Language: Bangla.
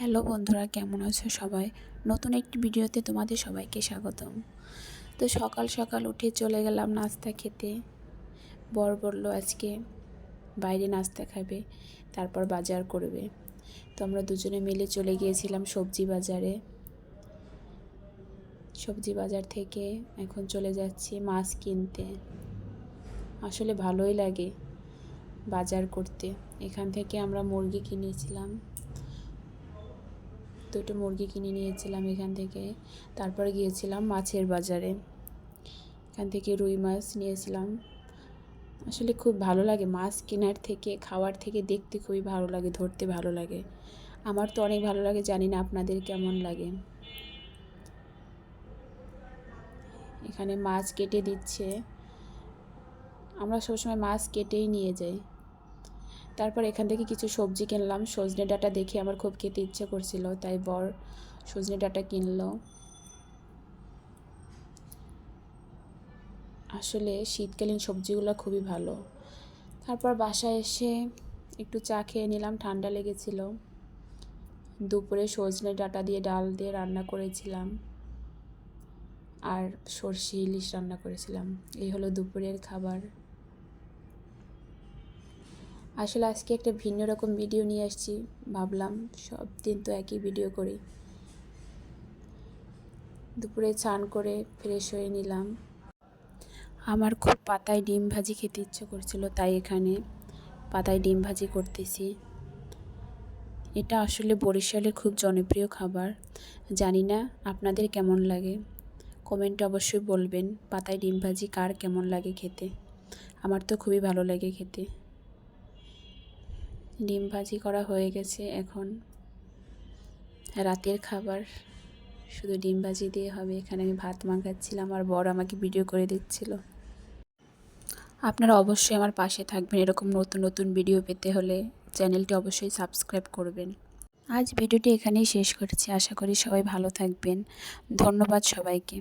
হ্যালো বন্ধুরা, কেমন আছো সবাই? নতুন একটি ভিডিওতে তোমাদের সবাইকে স্বাগতম। তো সকাল সকাল উঠে চলে গেলাম নাস্তা খেতে। বর বলল, আজকে বাইরে নাস্তা খাবে, তারপর বাজার করবে। তো আমরা দুজনে মিলে চলে গিয়েছিলাম সবজি বাজারে। সবজি বাজার থেকে এখন চলে যাচ্ছি মাছ কিনতে। আসলে ভালোই লাগে বাজার করতে। এখান থেকে আমরা মুরগি কিনেছিলাম। দুটো মুরগি কিনে নিয়েছিলাম এখান থেকে। তারপর গিয়েছিলাম মাছের বাজারে। এখান থেকে রুই মাছ নিয়েছিলাম। আসলে খুব ভালো লাগে মাছ কেনার থেকে, খাওয়ার থেকে দেখতে খুবই ভালো লাগে, ধরতে ভালো লাগে। আমার তো অনেক ভালো লাগে, জানি না আপনাদের কেমন লাগে। এখানে মাছ কেটে দিচ্ছে। আমরা সবসময় মাছ কেটেই নিয়ে যাই। তারপর এখান থেকে কিছু সবজি কিনলাম। সজনে ডাঁটা দেখে আমার খুব খেতে ইচ্ছে করছিল, তাই বর সজনে ডাঁটা কিনলো। আসলে শীতকালীন সবজিগুলো খুবই ভালো। তারপর বাসায় এসে একটু চা খেয়ে নিলাম, ঠান্ডা লেগেছিল। দুপুরে সজনে ডাঁটা দিয়ে ডাল দিয়ে রান্না করেছিলাম। আর সর্ষে ইলিশ রান্না করেছিলাম। এই হলো দুপুরের খাবার। আসলে আজকে একটা ভিন্ন রকম ভিডিও নিয়ে আসছি। ভাবলাম সব দিন তো একই ভিডিও করি। দুপুরে চান করে ফ্রেশ হয়ে নিলাম। আমার খুব পাতায় ডিম ভাজি খেতে ইচ্ছে করছিল, তাই এখানে পাতায় ডিম ভাজি করতেছি। এটা আসলে বরিশালের খুব জনপ্রিয় খাবার। জানি না আপনাদের কেমন লাগে। কমেন্টে অবশ্যই বলবেন, পাতায় ডিম ভাজি কার কেমন লাগে খেতে? আমার তো খুবই ভালো লাগে খেতে। ডিম ভাজি করা হয়ে গেছে এখন। রাতের খাবার, শুধু ডিম ভাজি দিয়ে হবে। এখানে আমি ভাত মাখাচ্ছিলাম আর বড় আমাকে ভিডিও করে দিচ্ছিল। আপনারা অবশ্যই আমার পাশে থাকবেন এরকম নতুন নতুন ভিডিও পেতে হলে চ্যানেলটি অবশ্যই সাবস্ক্রাইব করবেন। আজ ভিডিওটি এখানেই শেষ করছি। আশা করি সবাই ভালো থাকবেন। ধন্যবাদ সবাইকে।